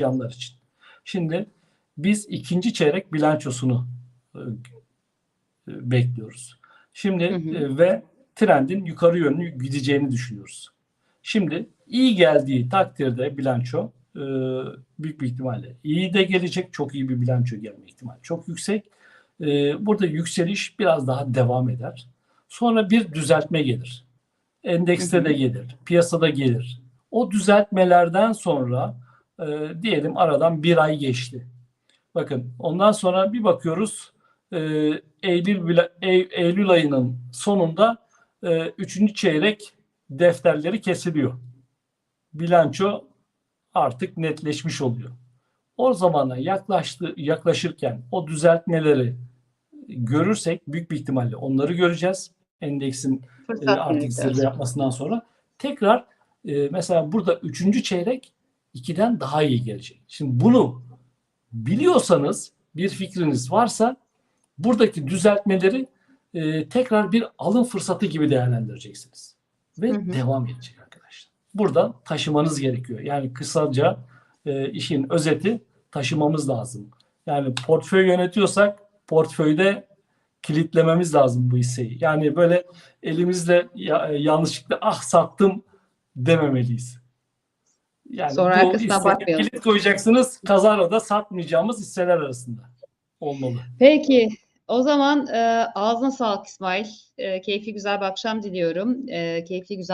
yanlar için. Şimdi biz ikinci çeyrek bilançosunu e, e, bekliyoruz. Şimdi Hı hı. e, ve trendin yukarı yönlü gideceğini düşünüyoruz. Şimdi iyi geldiği takdirde bilanço e, büyük bir ihtimalle iyi de gelecek. Çok iyi bir bilanço gelme ihtimali çok yüksek. E, burada yükseliş biraz daha devam eder. Sonra bir düzeltme gelir. Endekste de gelir, piyasada gelir. O düzeltmelerden sonra e, diyelim aradan bir ay geçti. Bakın ondan sonra bir bakıyoruz e, Eylül Eylül ayının sonunda e, üçüncü çeyrek defterleri kesiliyor. Bilanço artık netleşmiş oluyor. O zamana yaklaştı yaklaşırken o düzeltmeleri görürsek büyük bir ihtimalle onları göreceğiz. Endeksin e, artık zirve yapmasından sonra tekrar e, mesela burada üçüncü çeyrek ikiden daha iyi gelecek. Şimdi bunu biliyorsanız bir fikriniz varsa buradaki düzeltmeleri e, tekrar bir alım fırsatı gibi değerlendireceksiniz. Ve Hı hı. devam edecek arkadaşlar. Burada taşımanız gerekiyor. Yani kısaca e, işin özeti taşımamız lazım. Yani portföy yönetiyorsak portföyde kilitlememiz lazım bu hisseyi. Yani böyle elimizle ya- yanlışlıkla ah sattım dememeliyiz. Yani Sonra arkasına bakmayalım. kilit koyacaksınız. Kazara da satmayacağımız hisseler arasında olmalı. Peki o zaman e, ağzına sağlık İsmail. E, keyifli güzel bir akşam diliyorum. E, keyifli güzel